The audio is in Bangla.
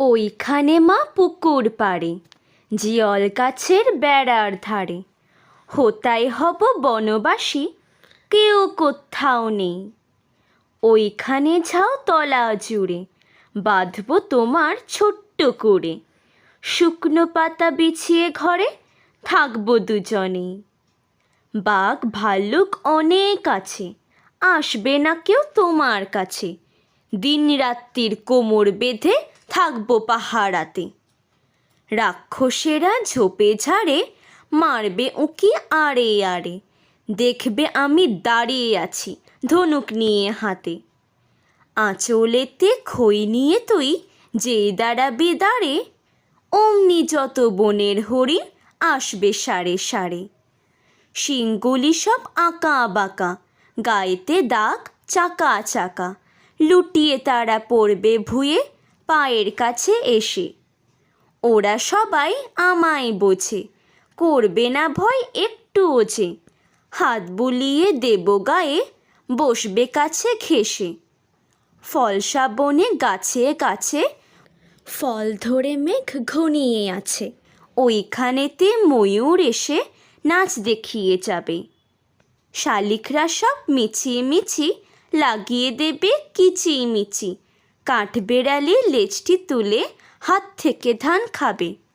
ওইখানে মা পুকুর পাড়ে, জিয়ল গাছের বেড়ার ধারে। হোতাই হব বনবাসী, কেউ কোথাও নেই। ওইখানে যাও তলা জুড়ে, বাঁধব তোমার ছোট্ট করে শুকনো পাতা বিছিয়ে ঘরে থাকব দুজনেই বাঘ, ভাল্লুক অনেক আছে, আসবে না কেউ তোমার কাছে। দিন রাত্রির কোমর বেঁধে থাকব পাহারাতে। রাক্ষসেরা ঝোপে ঝাড়ে, মারবে উকি আড়ে আড়ে। দেখবে আমি দাঁড়িয়ে আছি ধনুক নিয়ে হাতে। আঁচলেতে খই নিয়ে তুই যে দাঁড়াবি দাঁড়ে, অমনি যত বনের হরিণ আসবে সারে সারে। শিংগুলি সব আঁকা বাঁকা, গায়েতে দাগ চাকা চাকা। লুটিয়ে তারা পড়বে ভুয়ে পায়ের কাছে এসে। ওরা সবাই আমায় বোঝে। করবে না ভয় একটু ওঝে হাত বুলিয়ে দেব গায়ে, বসবে কাছে ঘেসে ফলসা বনে গাছে গাছে, ফল ধরে মেঘ ঘনিয়ে আছে। ওইখানেতে ময়ূর এসে নাচ দেখিয়ে যাবে। শালিকরা সব মিছিয়ে মিছি লাগিয়ে দেবে কিচিমিচি। কাঠ বেড়ালি লেজটি তুলে হাত থেকে ধান খাবে।